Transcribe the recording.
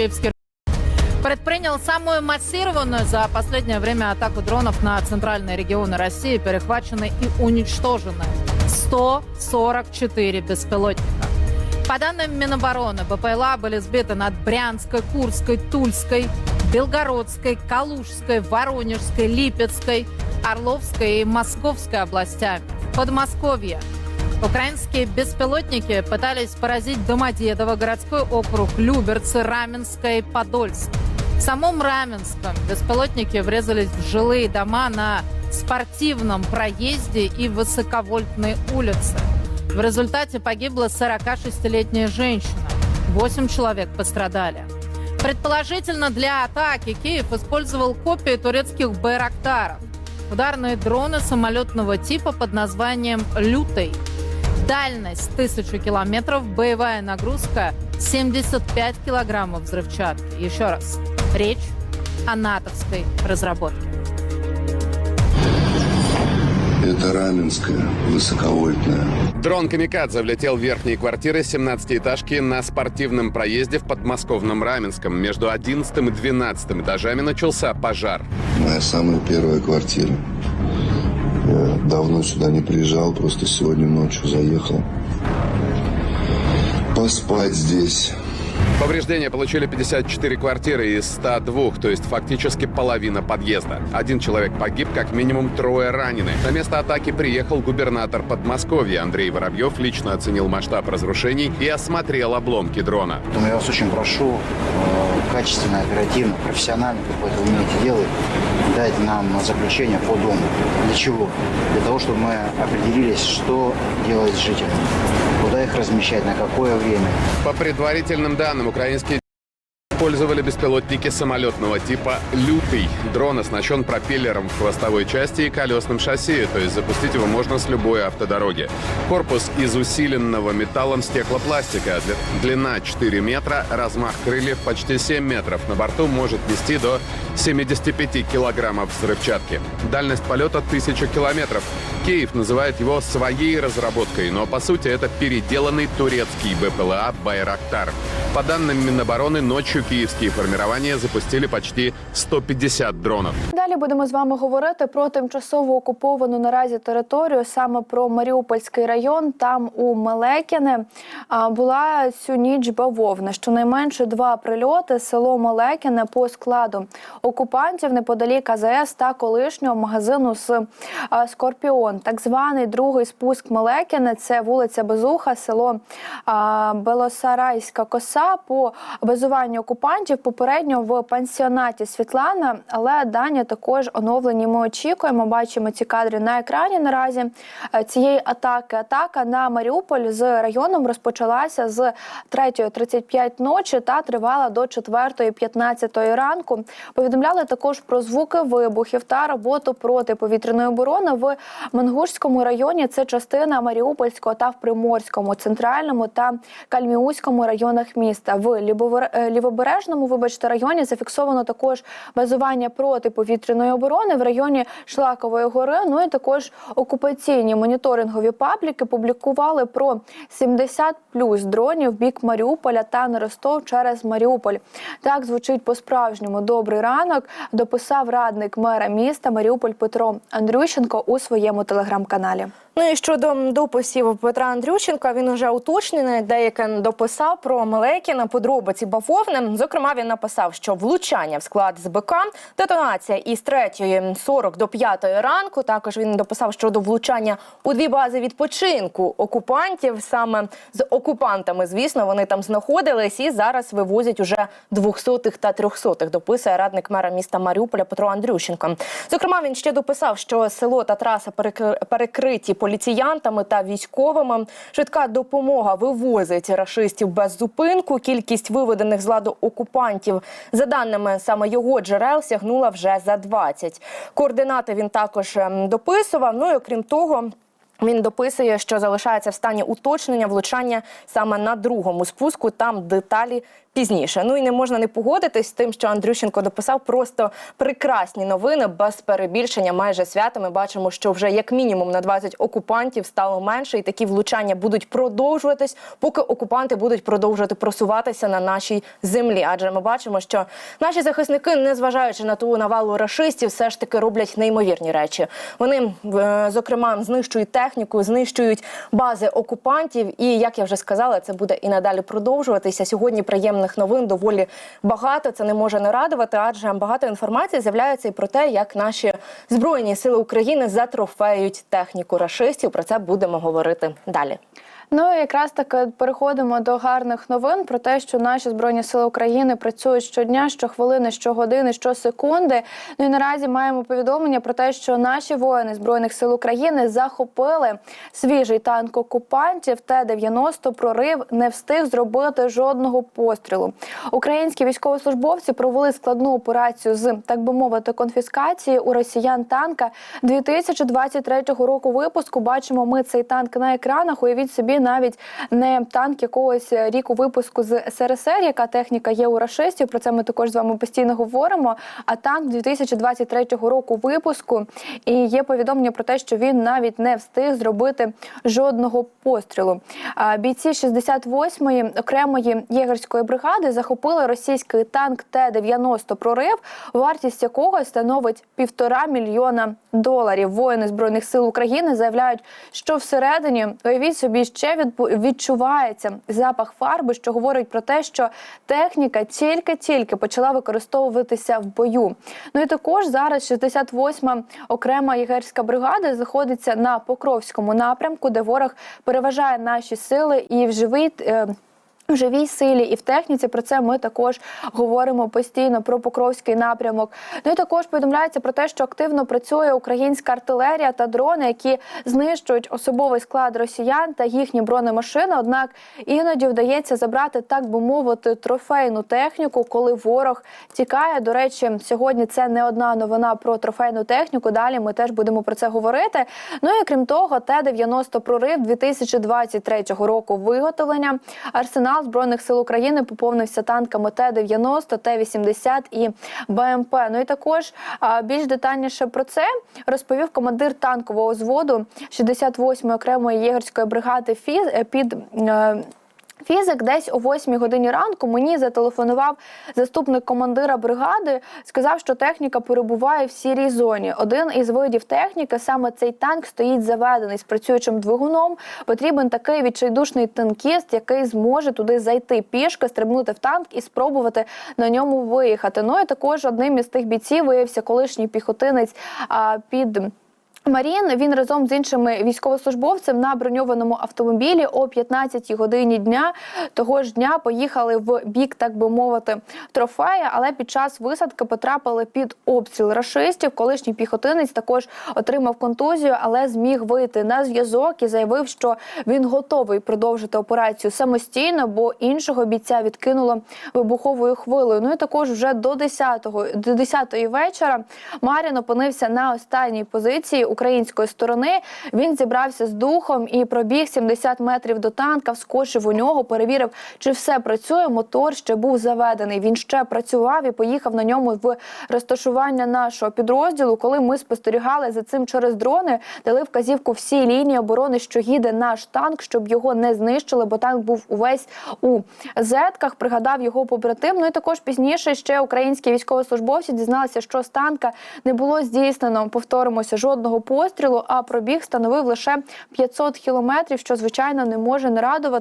Киевский предпринял самую массированную за последнее время атаку дронов на центральные регионы России. Перехвачены и уничтожены 144 беспилотника. По данным Минобороны, БПЛА были сбиты над Брянской, Курской, Тульской, Белгородской, Калужской, Воронежской, Липецкой, Орловской и Московской областями. Подмосковье. Украинские беспилотники пытались поразить Домодедово, городской округ, Люберцы, Раменское и Подольск. В самом Раменском беспилотники врезались в жилые дома на спортивном проезде и высоковольтной улице. В результате погибла 46-летняя женщина. Восемь человек пострадали. Предположительно, для атаки Киев использовал копии турецких байрактаров. Ударные дроны самолетного типа под названием «Лютый». Дальность 1000 километров, боевая нагрузка 75 килограммов взрывчатки. Еще раз, речь о натовской разработке. Это Раменская, высоковольтная. Дрон «Камикадзе» влетел в верхние квартиры 17-этажки на спортивном проезде в подмосковном Раменском. Между 11 и 12 этажами начался пожар. Моя самая первая квартира. Давно сюда не приезжал, просто сегодня ночью заехал. Поспать здесь. Повреждения получили 54 квартиры из 102, то есть фактически половина подъезда. Один человек погиб, как минимум трое ранены. На место атаки приехал губернатор Подмосковья Андрей Воробьев, лично оценил масштаб разрушений и осмотрел обломки дрона. Поэтому я вас очень прошу э, качественно, оперативно, профессионально, как вы это умеете делать, дать нам заключение по дому. Для чего? Для того, чтобы мы определились, что делать с жителями, куда их размещать, на какое время. По предварительным данным, украинские использовали беспилотники самолетного типа «Лютый». Дрон оснащен пропеллером в хвостовой части и колесным шасси, то есть запустить его можно с любой автодороги. Корпус из усиленного металлом стеклопластика. Дли- Длина 4 метра, размах крыльев почти 7 метров. На борту может нести до 75 килограммов взрывчатки. Дальность полета 1000 километров. Киев называет его своей разработкой, но по сути это переделанный турецкий БПЛА «Байрактар». По данным Минобороны, ночью киевские формирования запустили почти 150 дронов. Далі будемо з вами говорити про тимчасово окуповану наразі територію, саме про Маріупольський район. Там у Мелекіне а, була цю ніч бавовна. Щонайменше два прильоти село Мелекіне по складу окупантів неподалік АЗС та колишнього магазину з а, Скорпіон. Так званий другий спуск Мелекіне – це вулиця Безуха, село Белосарайська коса. По базуванню окупантів попередньо в пансіонаті Світлана, але дані також оновлені. Ми очікуємо. Бачимо ці кадри на екрані. Наразі е, цієї атаки. Атака на Маріуполь з районом розпочалася з 3.35 ночі та тривала до 4.15 ранку. Повідомляли також про звуки вибухів та роботу протиповітряної оборони в Мангушському районі. Це частина Маріупольського та в Приморському, центральному та Кальміуському районах міста. В е, лівобережному, вибачте, районі зафіксовано також базування протиповітряної оборони в районі Шлакової гори. Ну і також окупаційні моніторингові пабліки публікували про 70 плюс дронів в бік Маріуполя та на Ростов через Маріуполь. Так звучить по-справжньому добрий ранок. Дописав радник мера міста Маріуполь Петро Андрющенко у своєму телеграм-каналі. Ну і щодо дописів Петра Андрющенка, він уже уточнений, деяке дописав про Мелекіна подробиці бавовни. Зокрема, він написав, що влучання в склад СБК, детонація із 3.40 до 5 ранку. Також він дописав щодо влучання у дві бази відпочинку окупантів. Саме з окупантами, звісно, вони там знаходились і зараз вивозять уже 200-х та 300-х, Дописує радник мера міста Маріуполя Петро Андрющенко. Зокрема, він ще дописав, що село та траса перекри- перекриті поліціянтами та військовими. Швидка допомога вивозить рашистів без зупинку. Кількість виведених з ладу окупантів, за даними саме його джерел, сягнула вже за 20. Координати він також ем, дописував. Ну і окрім того. Він дописує, що залишається в стані уточнення влучання саме на другому спуску. Там деталі пізніше. Ну і не можна не погодитись з тим, що Андрющенко дописав просто прекрасні новини без перебільшення. Майже свято. Ми бачимо, що вже як мінімум на 20 окупантів стало менше, і такі влучання будуть продовжуватись, поки окупанти будуть продовжувати просуватися на нашій землі. Адже ми бачимо, що наші захисники, незважаючи на ту навалу рашистів, все ж таки роблять неймовірні речі. Вони е, зокрема знищують техніку, знищують бази окупантів. І як я вже сказала, це буде і надалі продовжуватися. Сьогодні приємних новин доволі багато. Це не може не радувати, адже багато інформації з'являється і про те, як наші збройні сили України затрофеють техніку рашистів. Про це будемо говорити далі. Ну якраз таки переходимо до гарних новин про те, що наші збройні сили України працюють щодня, щохвилини, щогодини, щосекунди. Ну і наразі маємо повідомлення про те, що наші воїни збройних сил України захопили свіжий танк окупантів. Т-90 прорив не встиг зробити жодного пострілу. Українські військовослужбовці провели складну операцію з так би мовити конфіскації у росіян танка 2023 року випуску. Бачимо ми цей танк на екранах. Уявіть собі, навіть не танк якогось ріку випуску з СРСР, яка техніка є у рашистів. Про це ми також з вами постійно говоримо. А танк 2023 року випуску. І є повідомлення про те, що він навіть не встиг зробити жодного пострілу. А Бійці 68-ї окремої єгерської бригади захопили російський танк Т-90 прорив, вартість якого становить півтора мільйона доларів. Воїни збройних сил України заявляють, що всередині уявіть собі ще відбу- відчувається запах фарби, що говорить про те, що техніка тільки-тільки почала використовуватися в бою. Ну і також зараз 68-ма окрема єгерська бригада знаходиться на Покровському напрямку, де ворог переважає наші сили і в живий. В живій силі і в техніці про це ми також говоримо постійно про Покровський напрямок. Ну і також повідомляється про те, що активно працює українська артилерія та дрони, які знищують особовий склад росіян та їхні бронемашини. Однак іноді вдається забрати, так би мовити, трофейну техніку, коли ворог тікає. До речі, сьогодні це не одна новина про трофейну техніку. Далі ми теж будемо про це говорити. Ну і крім того, Т-90 прорив 2023 року виготовлення. Арсенал збройних сил України поповнився танками Т-90, Т-80 і БМП. Ну і також більш детальніше про це розповів командир танкового зводу 68-ї окремої єгерської бригади ФІЗ е, під. Фізик десь о 8 годині ранку мені зателефонував заступник командира бригади. Сказав, що техніка перебуває в сірій зоні. Один із видів техніки, саме цей танк, стоїть заведений з працюючим двигуном. Потрібен такий відчайдушний танкіст, який зможе туди зайти пішки, стрибнути в танк і спробувати на ньому виїхати. Ну і також одним із тих бійців виявився колишній піхотинець а, під. Марін він разом з іншими військовослужбовцями на броньованому автомобілі о 15 годині дня того ж дня поїхали в бік, так би мовити, трофея. Але під час висадки потрапили під обстріл рашистів. Колишній піхотинець також отримав контузію, але зміг вийти на зв'язок і заявив, що він готовий продовжити операцію самостійно, бо іншого бійця відкинуло вибуховою хвилею. Ну і також вже до 10-го, до 10-ї вечора Марін опинився на останній позиції української сторони. Він зібрався з духом і пробіг 70 метрів до танка, вскочив у нього, перевірив, чи все працює. Мотор ще був заведений. Він ще працював і поїхав на ньому в розташування нашого підрозділу. Коли ми спостерігали за цим через дрони, дали вказівку всій лінії оборони, що їде наш танк, щоб його не знищили, бо танк був увесь у зетках. Пригадав його побратим. Ну і також пізніше ще українські військовослужбовці дізналися, що з танка не було здійснено. Повторимося жодного пострілу, а пробіг становив лише 500 кілометрів, що звичайно не може не радувати.